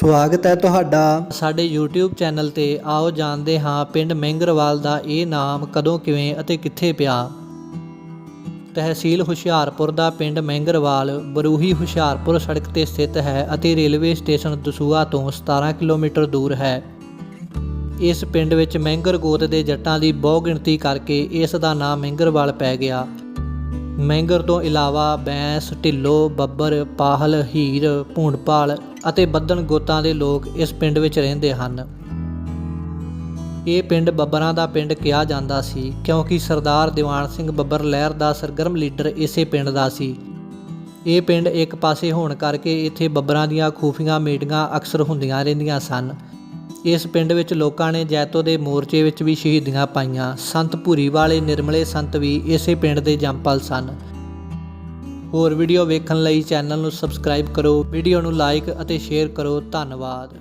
ਸਵਾਗਤ ਹੈ ਤੁਹਾਡਾ। ਸਾਡੇ YouTube ਚੈਨਲ ਤੇ ਆਓ ਜਾਣਦੇ ਹਾਂ ਪਿੰਡ ਮਹਿੰਗਰਵਾਲ ਦਾ ਇਹ ਨਾਮ ਕਦੋਂ, ਕਿਵੇਂ ਅਤੇ ਕਿੱਥੇ ਪਿਆ। ਤਹਿਸੀਲ ਹੁਸ਼ਿਆਰਪੁਰ ਦਾ ਪਿੰਡ ਮਹਿੰਗਰਵਾਲ, ਬਰੂਹੀ ਹੁਸ਼ਿਆਰਪੁਰ ਸੜਕ ਤੇ ਸਥਿਤ ਹੈ ਅਤੇ ਰੇਲਵੇ ਸਟੇਸ਼ਨ ਦਸੂਆ ਤੋਂ 17 ਕਿਲੋਮੀਟਰ ਦੂਰ ਹੈ। ਇਸ ਪਿੰਡ ਵਿੱਚ ਮਹਿੰਗਰ ਗੋਤ ਦੇ ਜੱਟਾਂ ਦੀ ਬਹੁਗਿਣਤੀ ਕਰਕੇ ਇਸ ਦਾ ਨਾਮ ਮਹਿੰਗਰਵਾਲ ਪੈ ਗਿਆ। ਮਹਿੰਗਰ ਤੋਂ ਇਲਾਵਾ ਬੈਂਸ, ਢਿੱਲੋ, ਬੱਬਰ, ਪਾਹਲ, ਹੀਰ, ਭੂੰਡਪਾਲ ਅਤੇ ਬੱਦਨ ਗੋਤਾਂ ਦੇ ਲੋਕ ਇਸ ਪਿੰਡ ਵਿੱਚ ਰਹਿੰਦੇ ਹਨ। ਇਹ ਪਿੰਡ ਬੱਬਰਾਂ ਦਾ ਪਿੰਡ ਕਿਹਾ ਜਾਂਦਾ ਸੀ ਕਿਉਂਕਿ ਸਰਦਾਰ ਦੀਵਾਨ ਸਿੰਘ ਬੱਬਰ ਲਹਿਰ ਦਾ ਸਰਗਰਮ ਲੀਡਰ ਇਸੇ ਪਿੰਡ ਦਾ ਸੀ। ਇਹ ਪਿੰਡ ਇੱਕ ਪਾਸੇ ਹੋਣ ਕਰਕੇ ਇੱਥੇ ਬੱਬਰਾਂ ਦੀਆਂ ਖੂਫੀਆਂ ਮੀਟਿੰਗਾਂ ਅਕਸਰ ਹੁੰਦੀਆਂ ਰਹਿੰਦੀਆਂ ਸਨ। ਇਸ ਪਿੰਡ ਵਿੱਚ ਲੋਕਾਂ ਨੇ ਜੈਤੋ ਦੇ ਮੋਰਚੇ ਵਿੱਚ ਵੀ ਸ਼ਹੀਦੀਆਂ ਪਾਈਆਂ। ਸੰਤ ਭੂਰੀ ਵਾਲੇ ਨਿਰਮਲੇ ਸੰਤ ਵੀ ਇਸੇ ਪਿੰਡ ਦੇ ਜੰਪਲ ਸਨ। ਹੋਰ ਵੀਡੀਓ ਵੇਖਣ ਲਈ ਚੈਨਲ ਨੂੰ ਸਬਸਕ੍ਰਾਈਬ ਕਰੋ, ਵੀਡੀਓ ਨੂੰ ਲਾਈਕ ਅਤੇ ਸ਼ੇਅਰ ਕਰੋ। ਧੰਨਵਾਦ।